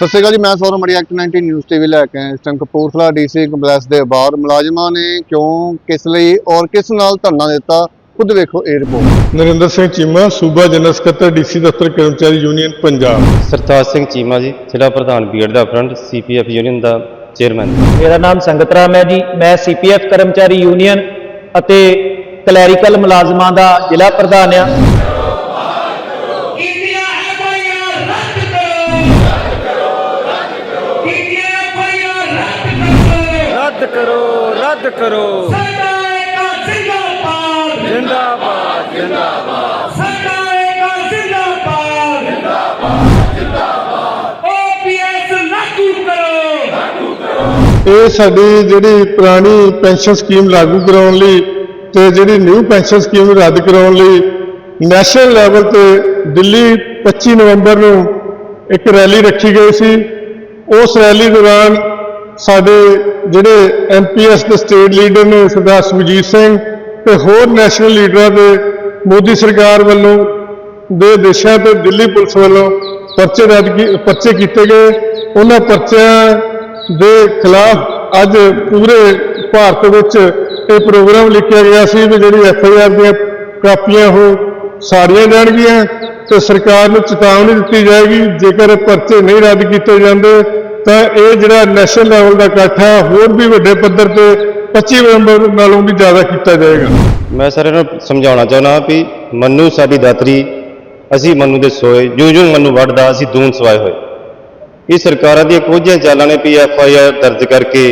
ਸਤਿ ਸ਼੍ਰੀ ਅਕਾਲ ਜੀ ਮੈਂ ਸੌਰਵ ਮੜੀ ਐਕਟ 19 ਨਿਊਜ਼ ਟੀਵੀ ਲੈ ਕੇ ਆਇਆ। ਇਸ ਟਾਈਮ ਕਪੂਰਥਲਾ ਡੀਸੀ ਕੰਪਲੈਕਸ ਦੇ ਬਾਹਰ ਮੁਲਾਜ਼ਮਾਂ ਨੇ ਕਿਉਂ ਕਿਸ ਲਈ ਔਰ ਕਿਸ ਨਾਲ ਧਰਨਾ ਦਿੱਤਾ? ਖੁਦ ਵੇਖੋ ਇਹ ਰਿਪੋਰਟ ਨਰਿੰਦਰ ਸਿੰਘ ਚੀਮਾ ਸੂਬਾ ਜਨਰਲ ਸਕੱਤਰ ਡੀਸੀ ਦਫ਼ਤਰ ਕਰਮਚਾਰੀ ਯੂਨੀਅਨ ਪੰਜਾਬ। ਸਰਤਾਜ ਸਿੰਘ ਚੀਮਾ ਜੀ ਜ਼ਿਲ੍ਹਾ ਪ੍ਰਧਾਨ ਬੀਐਡ ਦਾ ਫਰੰਟ ਸੀਪੀਐਫ ਯੂਨੀਅਨ ਦਾ ਚੇਅਰਮੈਨ। ਮੇਰਾ ਨਾਮ ਸੰਗਤ ਰਾਮ ਹੈ ਜੀ। ਮੈਂ ਸੀਪੀਐਫ ਕਰਮਚਾਰੀ ਯੂਨੀਅਨ ਅਤੇ ਕਲੈਰੀਕਲ ਮੁਲਾਜ਼ਮਾਂ ਦਾ ਜ਼ਿਲ੍ਹਾ ਪ੍ਰਧਾਨ ਆ ਕਰੋ ਰੱਦ ਕਰੋ। ਰੱਦ ਕਰੋ ਸਾਡਾ ਏਕਾ ਜ਼ਿੰਦਾਬਾਦ। ਜਿੰਦਾਬਾਦ ਜਿੰਦਾਬਾਦ। ਸਾਡਾ ਏਕਾ ਜ਼ਿੰਦਾਬਾਦ। ਜਿੰਦਾਬਾਦ ਜਿੰਦਾਬਾਦ। ਓਪੀਐਸ ਲਾਗੂ ਕਰੋ। ਇਹ ਸਾਡੀ ਜਿਹੜੀ ਪੁਰਾਣੀ ਪੈਨਸ਼ਨ ਸਕੀਮ ਲਾਗੂ ਕਰਾਉਣ ਲਈ ਤੇ ਜਿਹੜੀ ਨਿਊ ਪੈਨਸ਼ਨ ਸਕੀਮ ਰੱਦ ਕਰਾਉਣ ਲਈ ਨੈਸ਼ਨਲ ਲੈਵਲ ਤੇ ਦਿੱਲੀ 25 ਨਵੰਬਰ ਨੂੰ ਇੱਕ ਰੈਲੀ ਰੱਖੀ ਗਈ ਸੀ। ਉਸ ਰੈਲੀ ਦੌਰਾਨ ਸਾਡੇ ਜਿਹੜੇ ਐਮਪੀਐਸ ਦੇ ਸਟੇਟ ਲੀਡਰ ਨੇ ਸਰਦਾਰ ਸੁਖਜੀਤ ਸਿੰਘ ਤੇ ਹੋਰ ਨੈਸ਼ਨਲ ਲੀਡਰਾਂ ਦੇ ਮੋਦੀ ਸਰਕਾਰ ਵੱਲੋਂ ਦੇ ਦੇਸ਼ਾਂ ਤੇ ਦਿੱਲੀ ਪੁਲਿਸ ਵੱਲੋਂ ਪਰਚੇ ਰੱਦ ਕੀ, ਪਰਚੇ ਕੀਤੇ ਗਏ। ਉਹਨਾਂ ਪਰਚਿਆਂ ਦੇ ਖਿਲਾਫ ਅੱਜ ਪੂਰੇ ਭਾਰਤ ਵਿੱਚ ਇਹ ਪ੍ਰੋਗਰਾਮ ਲਿਖਿਆ ਗਿਆ ਸੀ ਵੀ ਜਿਹੜੀ ਐਫ ਆਈ ਆਰ ਦੀਆਂ ਕਾਪੀਆਂ ਉਹ ਸਾਰੀਆਂ ਜਾਣਗੀਆਂ ਤੇ ਸਰਕਾਰ ਨੂੰ ਚੇਤਾਵਨੀ ਦਿੱਤੀ ਜਾਏਗੀ। ਜੇਕਰ ਪਰਚੇ ਨਹੀਂ ਰੱਦ ਕੀਤੇ ਜਾਂਦੇ ਤਾਂ ਇਹ ਜਿਹੜਾ ਨੈਸ਼ਨਲ ਲੈਵਲ ਦਾ ਇਕੱਠ ਹੈ, ਹੋਰ ਵੀ ਵੱਡੇ ਪੱਧਰ ਤੇ 25 ਨਵੰਬਰ ਨਾਲੋਂ ਵੀ ਜ਼ਿਆਦਾ ਕੀਤਾ ਜਾਏਗਾ। ਮੈਂ ਸਾਰਿਆਂ ਨੂੰ ਸਮਝਾਉਣਾ ਚਾਹੁੰਦਾ ਵੀ ਮੰਨੂ ਸਾਡੀ ਦਾਤਰੀ, ਅਸੀਂ ਮੰਨੂ ਦੇ ਸੋਏ ਜੂ ਜੂ ਮੰਨੂ ਵੱਢਦਾ, ਅਸੀਂ ਦੂਨ ਸਵਾਏ ਹੋਏ। ਇਹ ਸਰਕਾਰਾਂ ਦੀਆਂ ਕੋਝੀਆਂ ਚਾਲਾਂ ਨੇ ਪੀ ਐਫ ਆਈ ਆਰ ਦਰਜ ਕਰਕੇ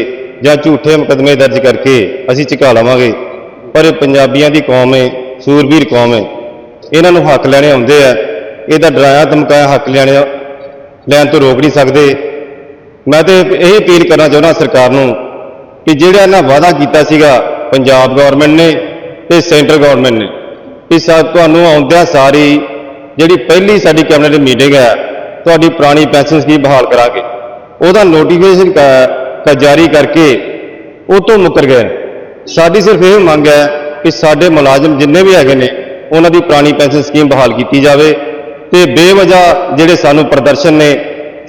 ਜਾਂ ਝੂਠੇ ਮੁਕਦਮੇ ਦਰਜ ਕਰਕੇ ਅਸੀਂ ਝੁਕਾ ਲਵਾਂਗੇ। ਪਰ ਪੰਜਾਬੀਆਂ ਦੀ ਕੌਮ ਹੈ ਸੂਰਬੀਰ ਕੌਮ ਹੈ ਇਹਨਾਂ ਨੂੰ ਹੱਕ ਲੈਣੇ ਆਉਂਦੇ ਆ। ਇਹਦਾ ਡਰਾਇਆ ਧਮਕਾਇਆ ਹੱਕ ਲੈਣੇ ਲੈਣ ਤੋਂ ਰੋਕ ਨਹੀਂ ਸਕਦੇ। ਮੈਂ ਤੇ ਇਹ ਅਪੀਲ ਕਰਨਾ ਚਾਹੁੰਦਾ ਸਰਕਾਰ ਨੂੰ ਕਿ ਜਿਹੜਾ ਇਹਨਾਂ ਵਾਅਦਾ ਕੀਤਾ ਸੀਗਾ ਪੰਜਾਬ ਗਵਰਨਮੈਂਟ ਨੇ ਤੇ ਸੈਂਟਰ ਗਵਰਨਮੈਂਟ ਨੇ ਕਿ ਸਾ, ਤੁਹਾਨੂੰ ਆਉਂਦਿਆਂ ਸਾਰੀ ਜਿਹੜੀ ਪਹਿਲੀ ਸਾਡੀ ਕੈਬਨਿਟ ਮੀਟਿੰਗ ਹੈ, ਤੁਹਾਡੀ ਪੁਰਾਣੀ ਪੈਨਸ਼ਨ ਸਕੀਮ ਬਹਾਲ ਕਰਾਂਗੇ। ਉਹਦਾ ਨੋਟੀਫਿਕੇਸ਼ਨ ਜਾਰੀ ਕਰਕੇ ਉਹ ਤੋਂ ਮੁੱਕਰ ਗਏ ਸਾਡੀ ਸਿਰਫ ਇਹ ਮੰਗ ਹੈ ਕਿ ਸਾਡੇ ਮੁਲਾਜ਼ਮ ਜਿੰਨੇ ਵੀ ਹੈਗੇ ਨੇ, ਉਹਨਾਂ ਦੀ ਪੁਰਾਣੀ ਪੈਨਸ਼ਨ ਸਕੀਮ ਬਹਾਲ ਕੀਤੀ ਜਾਵੇ ਤੇ ਬੇਵਜ੍ਹਾ ਜਿਹੜੇ ਸਾਨੂੰ ਪ੍ਰਦਰਸ਼ਨ ਨੇ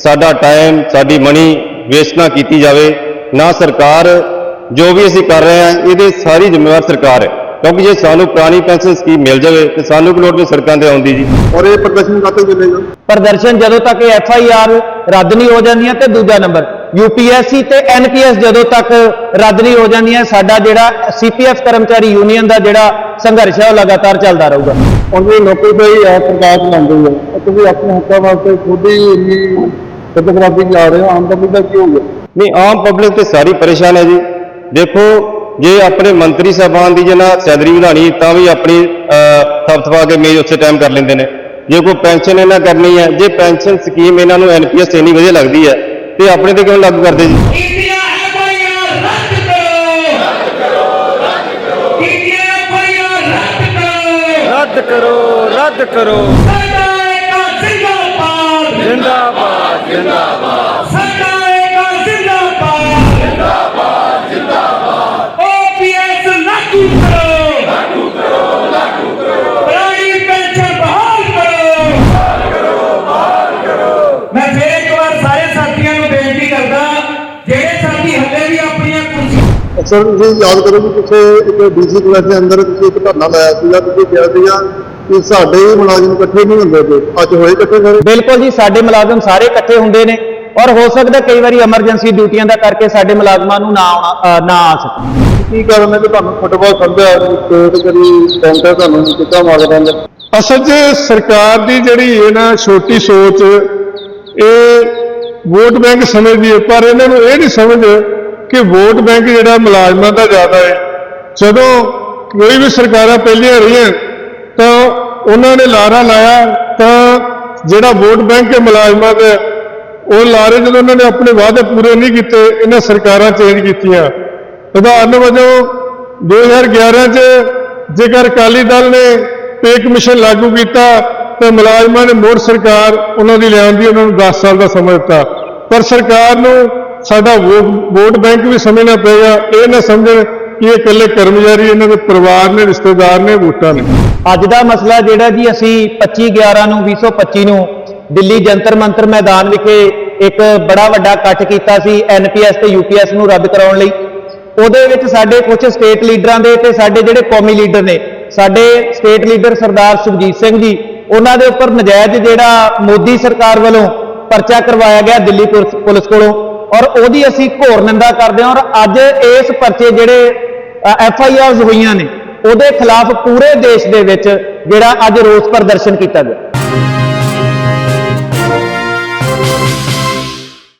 ਸਾਡਾ ਟਾਈਮ ਸਾਡੀ ਮਨੀ ਵੇਸਟ ਨਾ ਕੀਤੀ ਜਾਵੇ। ਨਾ ਸਰਕਾਰ ਜੋ ਵੀ ਅਸੀਂ ਕਰ ਰਹੇ ਹਾਂ ਇਹਦੇ ਸਾਰੀ ਜ਼ਿੰਮੇਵਾਰ ਸਰਕਾਰ ਹੈ। ਕਿਉਂਕਿ ਜੇ ਸਾਨੂੰ ਪੁਰਾਣੀ ਪੈਨਸ਼ਨ ਸਕੀਮ ਮਿਲ ਜਾਵੇ ਤੇ ਸਾਨੂੰ ਕੋਈ ਲੋੜ ਨਹੀਂ ਸੜਕਾਂ ਤੇ ਆਉਂਦੀ ਜੀ? ਔਰ ਇਹ ਪ੍ਰਦਰਸ਼ਨ ਕਾਤੇ ਚੱਲੇਗਾ? ਪ੍ਰਦਰਸ਼ਨ ਜਦੋਂ ਤੱਕ ਐਫ ਆਈ ਆਰ ਰੱਦ ਨਹੀਂ ਹੋ ਜਾਂਦੀਆਂ ਤੇ ਦੂਜਾ ਨੰਬਰ ਯੂਪੀਐਸਸੀ ਤੇ ਐਨਪੀਐਸ ਜਦੋਂ ਤੱਕ ਰੱਦ ਨਹੀਂ ਹੋ ਜਾਂਦੀਆਂ ਸਾਡਾ ਜਿਹੜਾ ਸੀਪੀਐਫ ਕਰਮਚਾਰੀ ਯੂਨੀਅਨ ਦਾ ਜਿਹੜਾ ਸੰਘਰਸ਼ ਹੈ ਉਹ ਲਗਾਤਾਰ ਚੱਲਦਾ ਰਹੂਗਾ। ਉਹਦੀ ਨੌਕਰੀ ਤੇ ਹੀ ਹੈ ਪ੍ਰਕਾਸ਼ ਲਾਉਂਦੇ ਹੈ ਤੁਸੀਂ ਆਪਣੇ ਹੱਕਾਂ ਵਾਸਤੇ ਖੁਦ ਹੀ ਇੰਨੀ ਕਦਕਰਾਬੀ ਜਾ ਰਹੇ ਹੋ ਆਮ ਪਬਲਿਕ ਦਾ ਕੀ ਹੋਊਗਾ ਨਹੀਂ ਆਮ ਪਬਲਿਕ ਤੇ ਸਾਰੀ ਪਰੇਸ਼ਾਨ ਹੈ ਜੀ। ਦੇਖੋ ਜੇ ਆਪਣੇ ਮੰਤਰੀ ਸਾਹਿਬਾਨ ਦੀ ਜੇ ਨਾ ਸੈਲਰੀ ਵਧਾਣੀ ਤਾਂ ਵੀ ਆਪਣੀ ਥਪਥਪਾ ਕੇ ਮੇਜ਼ ਉਸੇ ਟਾਈਮ ਕਰ ਲੈਂਦੇ ਨੇ। ਜੇ ਕੋਈ ਪੈਨਸ਼ਨ ਇਹਨਾਂ ਕਰਨੀ ਹੈ ਜੇ ਪੈਨਸ਼ਨ ਸਕੀਮ ਇਹਨਾਂ ਨੂੰ ਐਨਪੀਐਸ ਇੰਨੀ ਵਧੀਆ ਲੱਗਦੀ ਹੈ ਤੇ ਆਪਣੇ ਤੇ ਕਿਉਂ ਲਾਗੂ ਕਰਦੇ ਜੀ? ਰੱਦ ਕਰੋ ਰੱਦ ਕਰੋ। ਇੰਡੀਆ ਐਫਆਈਆਰ ਰੱਦ ਕਰੋ। ਰੱਦ ਕਰੋ ਰੱਦ ਕਰੋ। ਸਾਡਾ ਏਕਾ ਜ਼ਿੰਦਾਬਾਦ। ਜਿੰਦਾਬਾਦ। ਸਾਡਾ ਏਕਾ ਜ਼ਿੰਦਾਬਾਦ। ਜਿੰਦਾਬਾਦ ਜਿੰਦਾਬਾਦ। ਓਪੀਐਸ ਲਾਗੂ ਕਰੋ। ਲਾਗੂ ਕਰੋ ਲਾਗੂ ਕਰੋ। ਪੁਰਾਣੀ ਪੈਨਸ਼ਨ ਬਹਾਲ ਕਰੋ। ਮੈਂ ਫੇਰ ਇੱਕ ਵਾਰ ਸਾਰੇ ਸਾਥੀਆਂ ਨੂੰ ਬੇਨਤੀ ਕਰਦਾ ਜਿਹੜੇ ਸਾਥੀ ਹੱਲੇ ਵੀ ਆਪਣੀਆਂ ਕੁਰਸੀਆਂ ਅਕਸਰ ਤੁਸੀਂ ਯਾਦ ਕਰੋ ਕਿ ਕਿਸੇ ਇੱਕ ਡੀਸੀ ਕਲਾਸ ਦੇ ਅੰਦਰ ਤੁਸੀਂ ਇੱਕ ਧਰਨਾ ਲਾਇਆ ਸੀਗਾ ਤੁਸੀਂ ਕਿਹਾ ਸੀਗਾ ਕਿ ਸਾਡੇ ਹੀ ਮੁਲਾਜ਼ਮ ਇਕੱਠੇ ਨਹੀਂ ਹੁੰਦੇ ਪਏ ਅੱਜ ਹੋਏ ਇਕੱਠੇ ਸਾਰੇ? ਬਿਲਕੁਲ ਜੀ ਸਾਡੇ ਮੁਲਾਜ਼ਮ ਸਾਰੇ ਇਕੱਠੇ ਹੁੰਦੇ ਨੇ ਔਰ ਹੋ ਸਕਦਾ ਕਈ ਵਾਰੀ ਐਮਰਜੈਂਸੀ ਡਿਊਟੀਆਂ ਦਾ ਕਰਕੇ ਸਾਡੇ ਮੁਲਾਜ਼ਮਾਂ ਨੂੰ ਨਾ ਆਉਣਾ ਨਾ ਆ ਸਕਣ। ਕੀ ਕਾਰਨ ਹੈ ਕਿ ਤੁਹਾਨੂੰ ਫੁੱਟਬਾਲ ਸਮਝਿਆ ਸਟੇਟ ਕਰੀ ਕਾਉਂਟਰ ਤੁਹਾਨੂੰ ਕਿੱਦਾਂ ਮਾਰ ਦਿੰਦਾ ਅਸਲ 'ਚ ਸਰਕਾਰ ਦੀ ਜਿਹੜੀ ਇਹ ਨਾ ਛੋਟੀ ਸੋਚ ਇਹ ਵੋਟ ਬੈਂਕ ਸਮਝਦੀ ਹੈ ਪਰ ਇਹਨਾਂ ਨੂੰ ਇਹ ਨਹੀਂ ਸਮਝ ਕਿ ਵੋਟ ਬੈਂਕ ਜਿਹੜਾ ਮੁਲਾਜ਼ਮਾਂ ਦਾ ਜ਼ਿਆਦਾ ਹੈ। ਜਦੋਂ ਕੋਈ ਵੀ ਸਰਕਾਰਾਂ ਪਹਿਲੀਆਂ ਰਹੀਆਂ ਤਾਂ ਉਹਨਾਂ ਨੇ ਲਾਰਾ ਲਾਇਆ, ਤਾਂ ਜਿਹੜਾ ਵੋਟ ਬੈਂਕ ਹੈ ਮੁਲਾਜ਼ਮਾਂ ਦਾ, ਉਹ ਲਾਰੇ ਜਦੋਂ ਉਹਨਾਂ ਨੇ ਆਪਣੇ ਵਾਅਦੇ ਪੂਰੇ ਨਹੀਂ ਕੀਤੇ, ਇਹਨਾਂ ਸਰਕਾਰਾਂ ਚੇਂਜ ਕੀਤੀਆਂ। ਉਦਾਹਰਨ ਵਜੋਂ 2011 ਚ ਜੇਕਰ ਅਕਾਲੀ ਦਲ ਨੇ ਪੇ ਕਮਿਸ਼ਨ ਲਾਗੂ ਕੀਤਾ, ਤਾਂ ਮੁਲਾਜ਼ਮਾਂ ਨੇ ਮੋੜ ਸਰਕਾਰ ਉਹਨਾਂ ਦੀ ਲਿਆਂਦੀ ਉਹਨਾਂ ਨੂੰ 10 ਸਾਲ ਦਾ ਸਮਾਂ ਦਿੱਤਾ। ਪਰ ਸਰਕਾਰ ਨੂੰ ਸਾਡਾ ਵੋ- ਵੋਟ ਬੈਂਕ ਵੀ ਸਮਝਣਾ ਪਏਗਾ, ਇਹ ਨਾ ਸਮਝਣ ਕਿ ਇਹ ਇਕੱਲੇ ਕਰਮਚਾਰੀ, ਇਹਨਾਂ ਦੇ ਪਰਿਵਾਰ ਨੇ, ਰਿਸ਼ਤੇਦਾਰ ਨੇ, ਵੋਟਾਂ ਨੇ। ਅੱਜ ਦਾ ਮਸਲਾ ਜਿਹੜਾ ਜੀ ਅਸੀਂ 25 11 ਨੂੰ 2025 ਨੂੰ ਦਿੱਲੀ ਜੰਤਰ ਮੰਤਰ ਮੈਦਾਨ ਵਿਖੇ ਇੱਕ ਬੜਾ ਵੱਡਾ ਇਕੱਠ ਕੀਤਾ ਸੀ ਐਨਪੀਐਸ ਤੇ ਯੂਪੀਐਸ ਨੂੰ ਰੱਦ ਕਰਾਉਣ ਲਈ। ਉਹਦੇ ਵਿੱਚ ਸਾਡੇ ਕੁਝ ਸਟੇਟ ਲੀਡਰਾਂ ਦੇ ਤੇ ਸਾਡੇ ਜਿਹੜੇ ਕੌਮੀ ਲੀਡਰ ਨੇ, ਸਾਡੇ ਸਟੇਟ ਲੀਡਰ ਸਰਦਾਰ ਸੁਖਜੀਤ ਸਿੰਘ ਜੀ, ਉਹਨਾਂ ਦੇ ਉੱਪਰ ਨਜਾਇਜ਼ ਜਿਹੜਾ ਮੋਦੀ ਸਰਕਾਰ ਵੱਲੋਂ ਪਰਚਾ ਕਰਵਾਇਆ ਗਿਆ ਦਿੱਲੀ ਪੁਲਿਸ ਪੁਲਿਸ ਕੋਲੋਂ ਔਰ ਉਹਦੀ ਅਸੀਂ ਘੋਰ ਨਿੰਦਾ ਕਰਦੇ ਹਾਂ ਔਰ ਅੱਜ ਇਸ ਪਰਚੇ ਜਿਹੜੇ ਐਫ ਆਈ ਆਰਸ ਹੋਈਆਂ ਨੇ ਉਹਦੇ ਖਿਲਾਫ ਪੂਰੇ ਦੇਸ਼ ਦੇ ਵਿੱਚ ਜਿਹੜਾ ਅੱਜ ਰੋਸ ਪ੍ਰਦਰਸ਼ਨ ਕੀਤਾ ਗਿਆ।